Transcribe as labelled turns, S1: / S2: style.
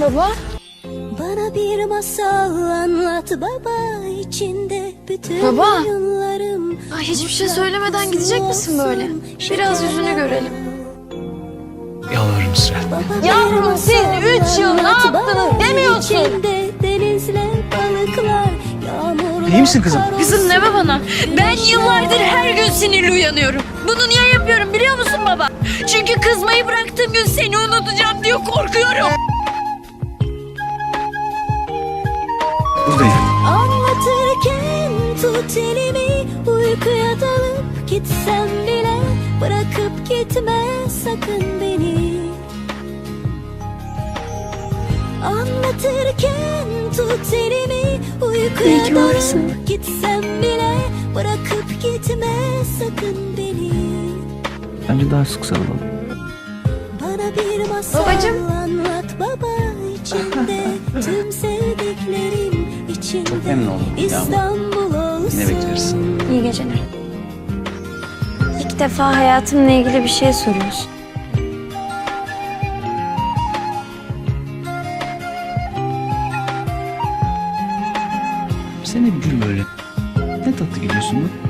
S1: baba?
S2: Bana bir masal anlat baba içinde bütün
S1: Baba.
S2: oyunlarım.
S1: Ay, hiçbir şey söylemeden gidecek misin böyle? Biraz yüzünü görelim.
S3: Yalvarırım size.
S1: Yavrum, siz üç yıl ne yaptınız demiyorsun.
S2: İçinde denizle balıklar yağmurlar.
S3: İyi misin kızım?
S1: Kızım deme bana. Ben yıllardır her gün sinirli uyanıyorum. Bunu niye yapıyorum biliyor musun baba? Çünkü kızmayı bıraktığım gün seni unutacağım diye korkuyorum.
S2: Tut elimi uykuya dalıp gitsem bile bırakıp gitme sakın beni. Anlatırken tut elimi uykuya dalıp gitsem bile bırakıp gitme sakın beni.
S3: Bence daha sık sarılalım.
S2: Bana bir masal
S1: Babacım.
S2: anlat baba içinde tüm sevdiklerim içinde
S3: Çok memnun oldum.
S2: İstanbul.
S3: Yine bekleriz.
S1: İyi geceler. İlk defa hayatımla ilgili bir şey soruyorsun.
S3: Sen bir gül böyle. Ne tatlı gidiyorsun lan.